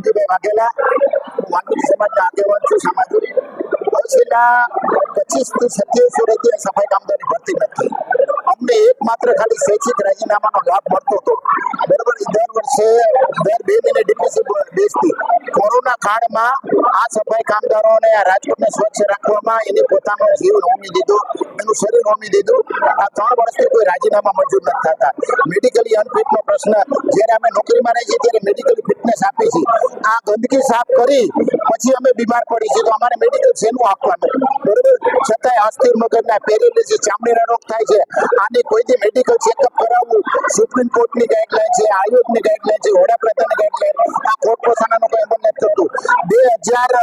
ચિંતીભાઈ વાઘેલા વાલ્મીકી સમાજના આગેવાન છું સામાજિક છેલ્લા પચીસથી સત્યાવીસ વર્ષથી સફાઈ કામદારની ભરતી નથી અમને એકમાત્ર ખાલી શૈક્ષિક રાજીનામાનો લાભ મળતો હતો બરોબર દર વર્ષે દર બે મહિને ડિપ્રેશન બેસતી કાળમાં આ સફાઈ કામદારોને, આ રાજકોટને સ્વચ્છ રાખવામાં એને પોતાનો જીવ હોમી દીધો, એનું શરીર હોમી દીધું. આ ત્રણ વર્ષથી કોઈ રાજીનામા મંજૂર નથી થતા. મેડિકલી અનફિટનો પ્રશ્ન. જ્યારે અમે નોકરીમાં રહીએ છીએ, ત્યારે મેડિકલી ફિટનેસ આપીએ છે. આ ગંદકી સાફ કરી, પછી અમે બીમાર પડી છીએ. તો અમારે મેડિકલ શેનું આપવાનું? બરોબર? છતાંય અસ્થિર મગજના પેરેલિસિસ ચામડીના રોગ થાય છે. આની કોઈથી મેડિકલ ચેકઅપ કરાવવું. સુપ્રીમ કોર્ટની ગાઈડલાઈન છે, આયોગની ગાઈડલાઈન છે વડાપ્રધાનની હજાર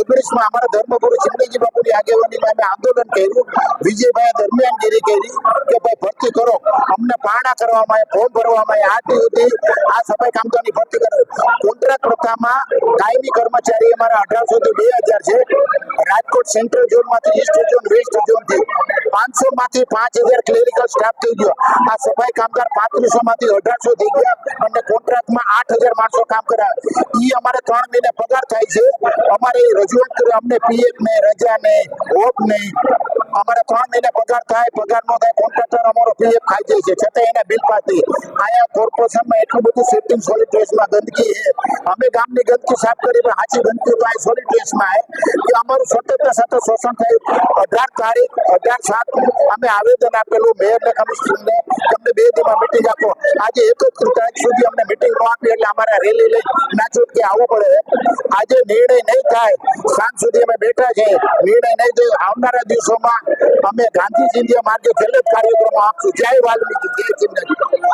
ઓગણીસમાં અમારા ધર્મગુરુ ચિંતનજી બાપુની આગેવાનીમાં અમે આંદોલન કર્યું. વિજયભાઈ દરમિયાનગીરી કરી કે ભાઈ ભરતી કરો. અમને પારણા કરવામાં આવે ફોર્મ ભરવામાં આવે આથી સુધી આ સફાઈ કામદારની ભરતી કરો. કોન્ટ્રાક્ટ પ્રથામાં કાયમી કર્મચારી અમારા અઢારસો થી બે હજાર છે. રાજકોટ સેન્ટ્રલ ઝોનમાંથી, ઈસ્ટ ઝોન, વેસ્ટ ઝોનથી પાંચસો માંથી પાંચ હજાર ક્લેરિકલ સ્ટાફ થઈ ગયો. આ સફાઈ કામદાર પાંત્રીસો માંથી અઢારસો થઈ ગયા અને કોન્ટ્રાક્ટમાં આઠ હજાર માણસો કામ કરાવે એ અમારે ત્રણ મહિને પગાર થાય છે. અમારે રજૂઆત કરી અમને પીએફ ને રજા ને હોપ નહીં અમારે ત્રણ મહિને પગાર થાય, પગાર નો થાય કોન્ટ્રાક્ટર અમારો પીએફ ખાઈ જાય છે. છતાં એને બિલ પાતી અહીંયા કોર્પોરેશનમાં એટલું બધું સેટિંગ સોલિડ વેસ્ટમાં ગંદકી છે. અમે ગામની ગંદકી સાફ કરી, પણ સાચી ગંદકી તો આ સોલિડ વેસ્ટમાં કે અમારું સતત સતત શોષણ થયું. અઢાર તારીખ, અઢાર સાત અમે આવેદન આપેલું. મેયર ને કમિશનરને તમને બે દિવસમાં મિટિંગ આપો. આજે એક જ તારીખ સુધી અમને મિટિંગ ન આપી, એટલે અમારે રેલી લઈ નાચો કે આવવું પડે. આજે નિર્ણય નહીં થાય. સાંજ સુધી અમે બેઠા છે નિર્ણય નહીં થયો. આવનારા દિવસોમાં અમે ગાંધીજી માર્ગે છેલ્લે કાર્યક્રમો આપશું જય વાલ્મીકી જય ચિંતન